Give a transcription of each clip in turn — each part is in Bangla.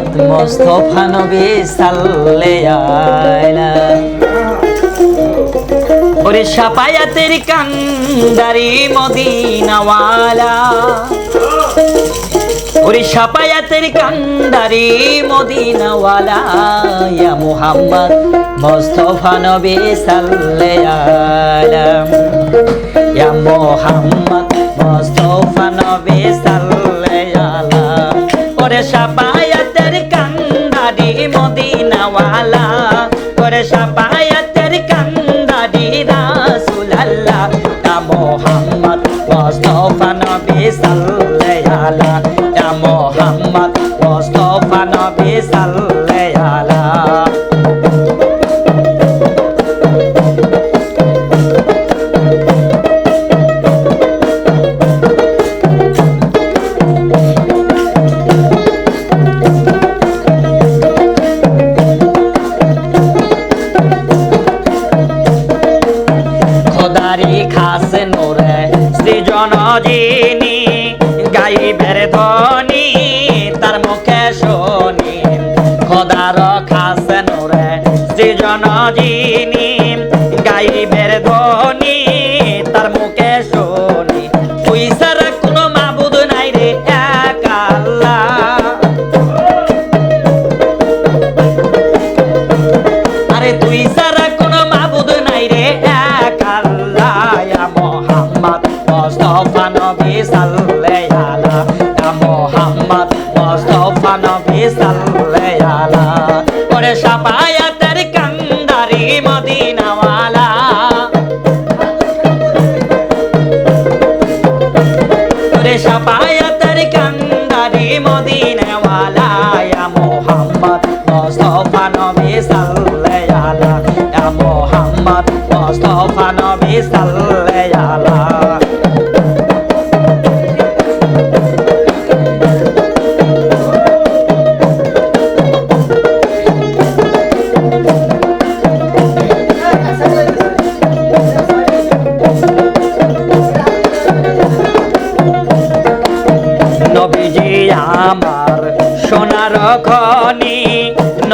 মোহাম্মদ মোস্তফা নবী সাল্লে আলা ওরে কান্দারি মদিনাওয়ালা। ওরে সাপায়াতের কান্দারি মদিনাওয়ালা, ইয়া মুহাম্মদ মোস্তফা নবী সাল্লে আলাম ইয়া মুহাম্মদ মোস্তফা নবী সাল্লে আলাম ওরে সাপায়াতের ওরে সাপায়াতের কান্দারি রাসূলুল্লাহ। ইয়া মোহাম্মদ মোস্তফা নবী সাল্লে গাইবের ধ্বনি তার মুখে শুনি। খোদার খাস নোরে সৃজন যিনি। মুহাম্মদ মুস্তাফা নবী সাল্লাল্লাহু ওরে সাফায়াতের কান্দারি মদিনাওয়ালা। ওরে সাফায়াতের কান্দারি মদিনাওয়ালা, ইয়া মুহাম্মদ মুস্তাফা নবী সাল্লাল্লাহু ইয়া মুহাম্মদ মুস্তাফা নবী সাল্লাল্লাহু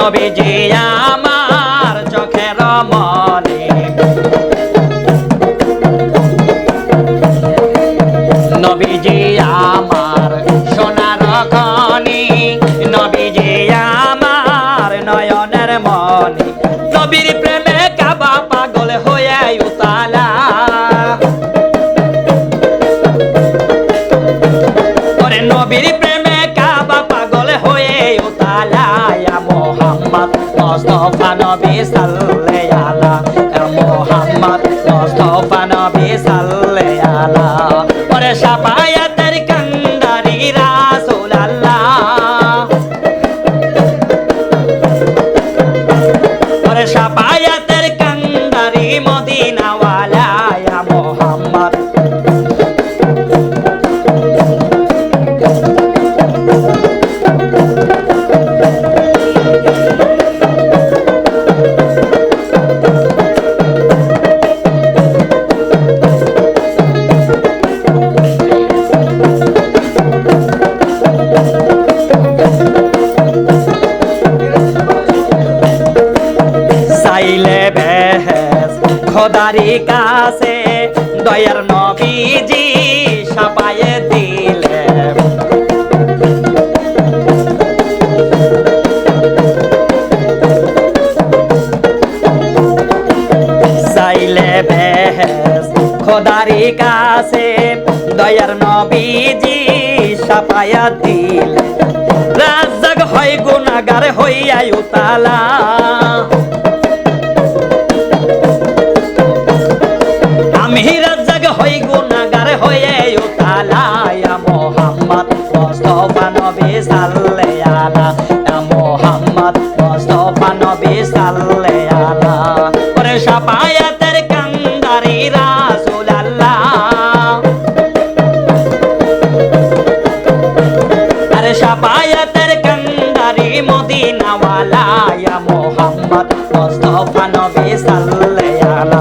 নবীজি আমার চোখের মনি নবী সাল্লাল্লাহু আলা মুহাম্মদ মুস্তাফা নবী খোদারি কাছে, দয়ার নবীজি সাপায়ে দিলে চাইলে বেহেস খোদারি কাছে, দয়ার নবীজি সাপায়া দিলে রাজাক হয় গুনাগার হইয়া উতালা। মুস্তাফা নবী সাল্লাল্লাহু আলা। মুহাম্মদ মদিনাওয়ালা মুহাম্মদ মুস্তাফা নবী সাল্লাল্লাহু আলা।